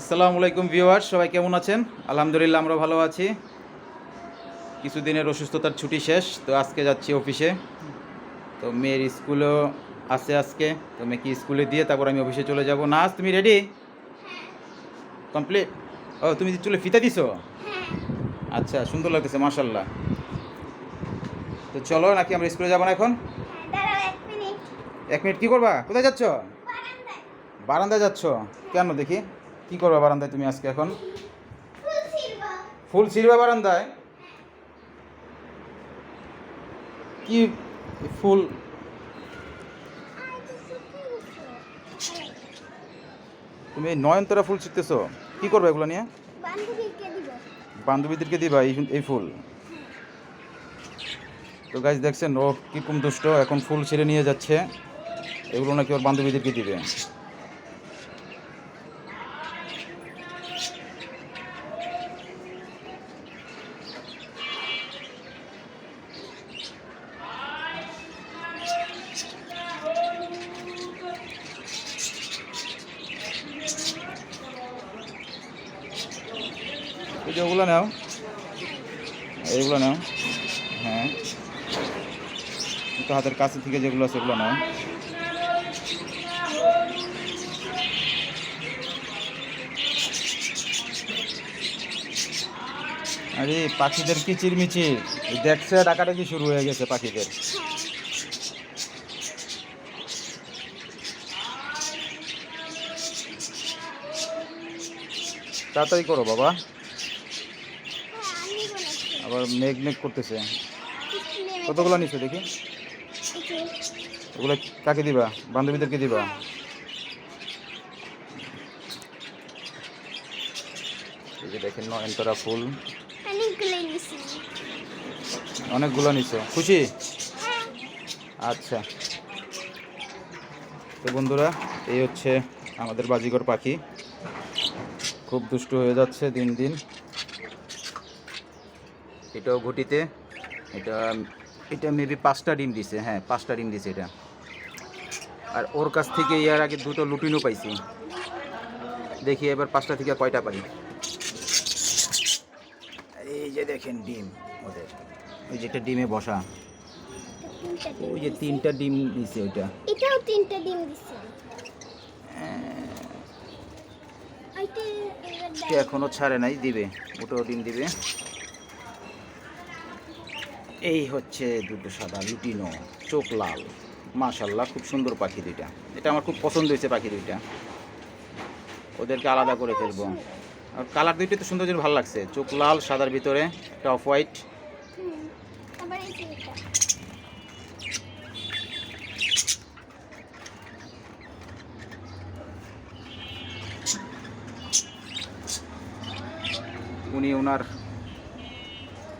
আসসালামু আলাইকুম ভিউয়ার্স সবাই কেমন আছেন? আলহামদুলিল্লাহ আমরা ভালো আছি। কিছুদিনের অসুস্থতার ছুটি শেষ তো আজকে যাচ্ছি অফিসে। তো মেয়ের স্কুলও আছে আজকে তো মেয়েকে স্কুলে দিয়ে তারপর আমি অফিসে চলে যাব। নাচ তুমি রেডি কমপ্লিট? ও তুমি চুলে ফিতা দিছো? আচ্ছা সুন্দর লাগতেছে মার্শাল্লাহ তো চলো নাকি আমরা স্কুলে যাব না এখন? এক মিনিট। এক মিনিট কী করবা? কোথায় যাচ্ছ? বারান্দায় যাচ্ছ? কেন দেখি? কি করবে বারান্দায় তুমি আজকে এখন? ফুল ছিঁড়বে। বারান্দায়? কি ফুল? তুমি নয়নতারা ফুল ছিঁড়তেছো কি করবে এগুলো নিয়ে? বান্ধবীদেরকে দিবা এই এই ফুল? তো গাছ দেখছেন ও কীরকম দুষ্ট এখন ফুল ছিঁড়ে নিয়ে যাচ্ছে। এগুলো নাকি ওর বান্ধবীদেরকে দিবে। যে ওগুলো নাও। এইগুলো নাও। হ্যাঁ। তো হাতের কাছে থেকে যেগুলো আছে সেগুলো নাও। আরে, পাখিদের কিচিরমিচির। এই দেখছে ডাকাডাকি শুরু হয়ে গেছে পাখিদের। তাড়াতাড়ি করো বাবা। আবার মেঘ মেঘ করতেছে। কতগুলো নিছো দেখি? ওগুলো কাকে দিবা? বান্ধবীদেরকে দিবা? এই যে দেখেন নয়নতারা ফুল। অনেকগুলো নিছো। খুশি? আচ্ছা। তো বন্ধুরা এই হচ্ছে আমাদের বাজিগর পাখি। খুব দুষ্টু হয়ে যাচ্ছে দিন দিন। এটাও ঘটিতে এটা এটা মেবি পাঁচটা ডিম দিছে হ্যাঁ পাঁচটা ডিম দিছে এটা। আর ওর কাছ থেকে ইয়ার আগে দুটো লুটিনও পাইছি। দেখি এবার পাঁচটা থেকে কয়টা পাই এই যে দেখেন ডিম ওদের ওই যে একটা ডিমে বসা। ওই যে তিনটা ডিম দিছে ওইটা। এটাও তিনটা ডিম দিছে। দেখ এখনও ছাড়ে নাই দিবে ওটাও ডিম দিবে। এই হচ্ছে দুটো সাদা লুটিনো, চোখ লাল। মাশাল্লাহ, খুব সুন্দর পাখি দুইটা। এটা আমার খুব পছন্দ হয়েছে পাখি দুইটা। ওদেরকে আলাদা করে ফেলব। আর কালার দুইটা তো সুন্দর, ভালো লাগছে। চোখ লাল, সাদার ভিতরে একটা অফ হোয়াইট। উনি ওনার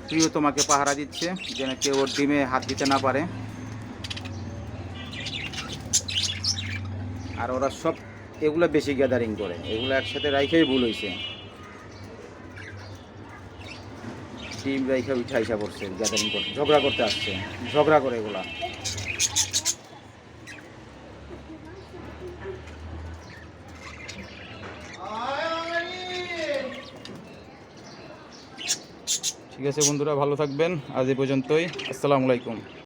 প্রিয়তমাকে পাহারা দিচ্ছে, যেন কেউ ওর ডিমে হাত দিতে না পারে। আর ওরা সব এগুলো বেশি গ্যাদারিং করে, এগুলো একসাথে রাইখেই ভুল হয়েছে ডিম রাইখে উঠা আইসা করছে গ্যাদারিং করছে ঝগড়া করতে আসছে, ঝগড়া করে এগুলা। ঠিক আছে বন্ধুরা ভালো থাকবেন। আজ এই পর্যন্তই। আসসালামু আলাইকুম।